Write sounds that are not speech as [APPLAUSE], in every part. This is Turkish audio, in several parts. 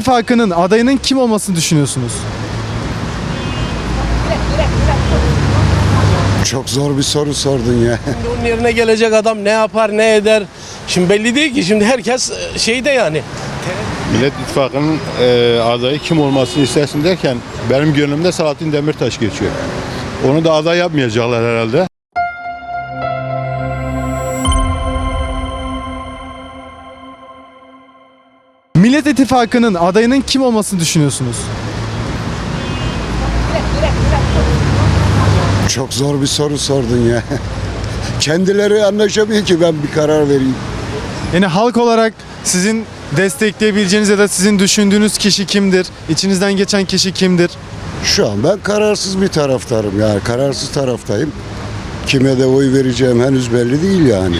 İttifakı'nın adayının kim olmasını düşünüyorsunuz? Çok zor bir soru sordun ya. [LAUGHS] Şimdi onun yerine gelecek adam ne yapar ne eder. Şimdi belli değil ki şimdi herkes e, şeyde yani. Millet İttifakı'nın e, adayı kim olmasını istersin derken benim gönlümde Selahattin Demirtaş geçiyor. Onu da aday yapmayacaklar herhalde. Millet İttifakı'nın adayının kim olmasını düşünüyorsunuz? Çok zor bir soru sordun ya. Kendileri anlaşamıyor ki ben bir karar vereyim. Yani halk olarak sizin destekleyebileceğiniz ya da sizin düşündüğünüz kişi kimdir? İçinizden geçen kişi kimdir? Şu an ben kararsız bir taraftarım yani kararsız taraftayım. Kime de oy vereceğim henüz belli değil yani.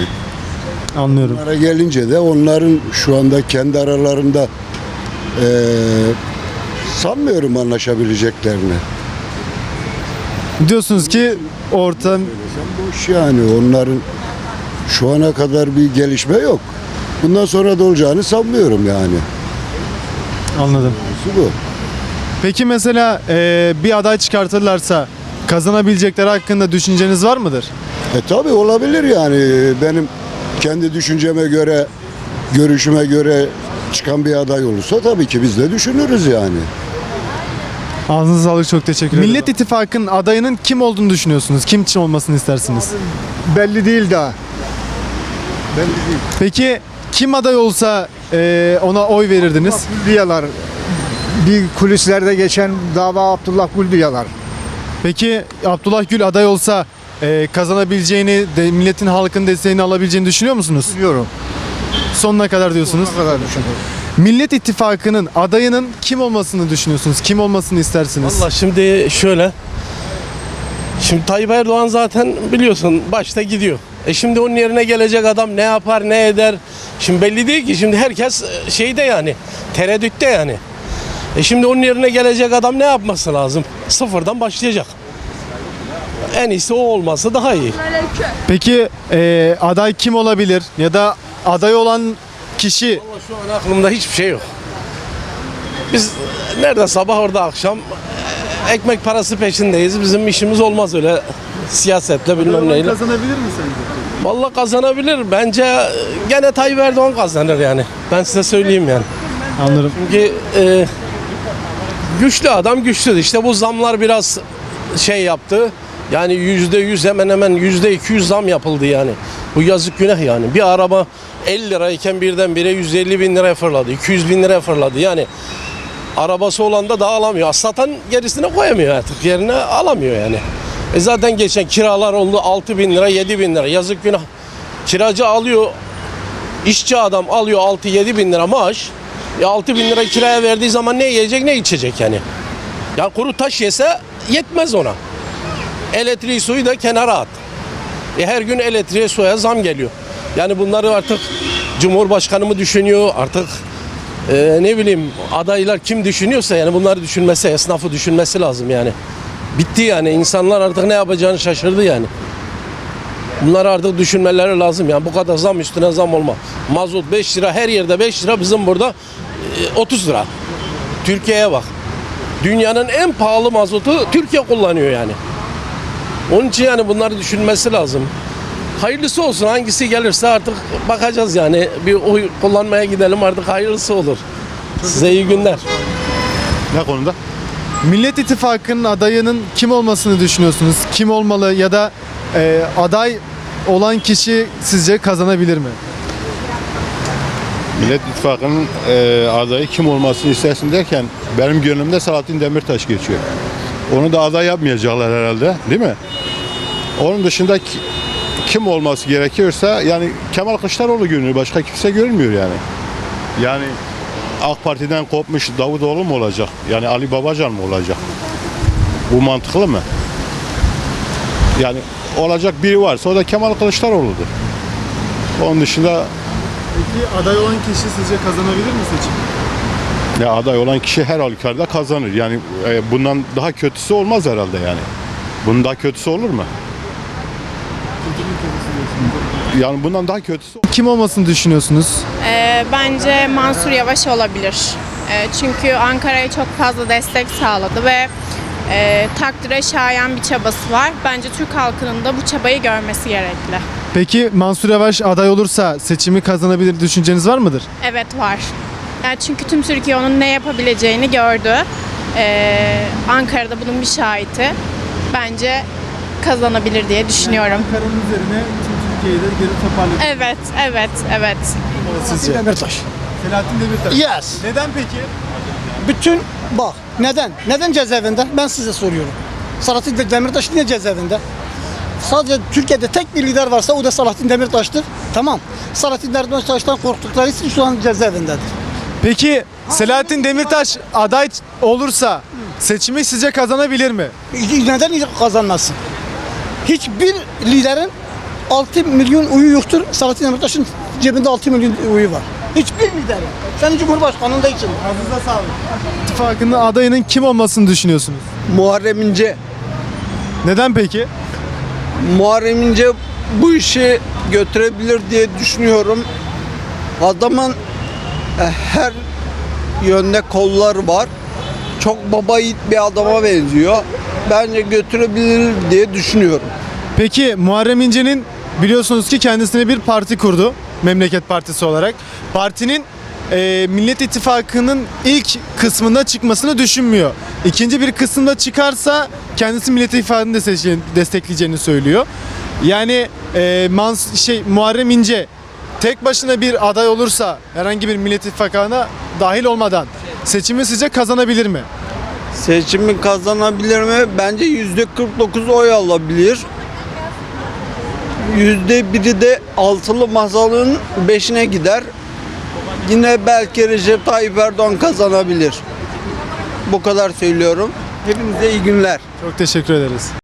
Anlıyorum. Onlara gelince de onların şu anda kendi aralarında eee, sanmıyorum anlaşabileceklerini. Diyorsunuz ki orta Boş yani onların şu ana kadar bir gelişme yok. Bundan sonra da olacağını sanmıyorum yani. anladım. Bu. Peki mesela eee, bir aday çıkartırlarsa kazanabilecekleri hakkında düşünceniz var mıdır? E tabi olabilir yani benim kendi düşünceme göre, görüşüme göre çıkan bir aday olursa tabii ki biz de düşünürüz yani. Ağzınıza sağlık çok teşekkür ederim. Millet İttifakı'nın adayının kim olduğunu düşünüyorsunuz? Kim için olmasını istersiniz? Belli değil daha. Peki kim aday olsa eee, ona oy verirdiniz? Gül diyorlar. Bir kulislerde geçen dava Abdullah Gül diyorlar. Peki Abdullah Gül aday olsa eee, kazanabileceğini, de, milletin halkın desteğini alabileceğini düşünüyor musunuz? Biliyorum. Sonuna kadar diyorsunuz. Ne kadar düşünüyorum. Millet İttifakı'nın adayının kim olmasını düşünüyorsunuz? Kim olmasını istersiniz? Valla şimdi şöyle. Şimdi Tayyip Erdoğan zaten biliyorsun başta gidiyor. E şimdi onun yerine gelecek adam ne yapar ne eder. Şimdi belli değil ki şimdi herkes e, şeyde yani tereddütte yani. E şimdi onun yerine gelecek adam ne yapması lazım? Sıfırdan başlayacak. En iyisi o olması daha iyi. Peki eee, aday kim olabilir? Ya da aday olan kişi Ama şu an aklımda hiçbir şey yok. Biz nerede sabah orada akşam e, ekmek parası peşindeyiz. Bizim işimiz olmaz öyle siyasetle bilmem neyle. kazanabilir mi sence? Vallahi kazanabilir. Bence e, gene Tayyip Erdoğan kazanır yani. Ben size söyleyeyim yani. Anladım. Çünkü e, güçlü adam güçlü. İşte bu zamlar biraz şey yaptı. Yani yüzde yüz hemen hemen yüzde iki yüz zam yapıldı yani. Bu yazık günah yani. Bir araba 50 lirayken birdenbire 150 bin liraya fırladı. 200 bin liraya fırladı. Yani arabası olan da daha alamıyor. Satan gerisine koyamıyor artık. Yerine alamıyor yani. E zaten geçen kiralar oldu 6 bin lira 7 bin lira. Yazık günah. Kiracı alıyor İşçi adam alıyor 6-7 bin lira maaş. E 6 bin lira kiraya verdiği zaman ne yiyecek ne içecek yani. Ya kuru taş yese yetmez ona. Elektriği suyu da kenara at. E her gün elektriğe suya zam geliyor. Yani bunları artık Cumhurbaşkanı mı düşünüyor artık e, ne bileyim adaylar kim düşünüyorsa yani bunları düşünmesi esnafı düşünmesi lazım yani. Bitti yani insanlar artık ne yapacağını şaşırdı yani. Bunları artık düşünmeleri lazım yani bu kadar zam üstüne zam olma. Mazot 5 lira her yerde 5 lira bizim burada e, 30 lira. Türkiye'ye bak. Dünyanın en pahalı mazotu Türkiye kullanıyor yani. Onun için yani bunları düşünmesi lazım. Hayırlısı olsun hangisi gelirse artık bakacağız yani. Bir oy kullanmaya gidelim artık hayırlısı olur. Size iyi günler. Ne konuda? Millet İttifakı'nın adayının kim olmasını düşünüyorsunuz? Kim olmalı ya da eee, aday olan kişi sizce kazanabilir mi? Millet İttifakı'nın e, adayı kim olmasını istersin derken benim gönlümde Selahattin Demirtaş geçiyor. Onu da aday yapmayacaklar herhalde değil mi? Onun dışında ki- kim olması gerekiyorsa yani Kemal Kılıçdaroğlu görünüyor. Başka kimse görünmüyor yani. Yani AK Parti'den kopmuş Davutoğlu mu olacak? Yani Ali Babacan mı olacak? Bu mantıklı mı? Yani olacak biri varsa o da Kemal Kılıçdaroğlu'dur. Onun dışında Peki aday olan kişi sizce kazanabilir mi seçim? Ya aday olan kişi her halükarda kazanır. Yani e, bundan daha kötüsü olmaz herhalde yani. Bunun daha kötüsü olur mu? Yani bundan daha kötüsü Kim olmasını düşünüyorsunuz? Ee, bence Mansur Yavaş olabilir. E, çünkü Ankara'ya çok fazla destek sağladı ve e, takdire şayan bir çabası var. Bence Türk halkının da bu çabayı görmesi gerekli. Peki Mansur Yavaş aday olursa seçimi kazanabilir düşünceniz var mıdır? Evet var. Yani çünkü tüm Türkiye onun ne yapabileceğini gördü. E, Ankara'da bunun bir şahidi. Bence kazanabilir diye düşünüyorum. Ankara'nın üzerine tüm Türkiye'yi de geri toparlayacak Evet, evet, evet. sizce? Demirtaş. Selahattin Demirtaş. Yes. Neden peki? Bütün bak neden? Neden cezaevinde? Ben size soruyorum. Selahattin Demirtaş niye cezaevinde? Sadece Türkiye'de tek bir lider varsa o da Selahattin Demirtaş'tır. Tamam. Selahattin Demirtaş'tan korktukları için şu an cezaevindedir. Peki Selahattin Demirtaş aday olursa seçimi sizce kazanabilir mi? Neden kazanmasın? Hiçbir liderin 6 milyon uyu yoktur. Selahattin Demirtaş'ın cebinde 6 milyon uyu var. Hiçbir liderin. Senin Cumhurbaşkanı'nda için. Ağzınıza sağlık. İttifakının adayının kim olmasını düşünüyorsunuz? Muharrem İnce. Neden peki? Muharrem İnce bu işi götürebilir diye düşünüyorum. Adamın her yönde kolları var. Çok baba yiğit bir adama benziyor. Bence götürebilir diye düşünüyorum. Peki Muharrem İnce'nin biliyorsunuz ki kendisine bir parti kurdu. Memleket Partisi olarak. Partinin e, Millet İttifakı'nın ilk kısmında çıkmasını düşünmüyor. İkinci bir kısımda çıkarsa kendisi Millet İttifakı'nı destekle- destekleyeceğini söylüyor. Yani e, Mans şey Muharrem İnce tek başına bir aday olursa herhangi bir Millet İttifakı'na dahil olmadan seçimi sizce kazanabilir mi? Seçimi kazanabilir mi? Bence yüzde 49 oy alabilir. Yüzde biri de altılı masalın beşine gider. Yine belki Recep Tayyip Erdoğan kazanabilir. Bu kadar söylüyorum. Hepinize iyi günler. Çok teşekkür ederiz.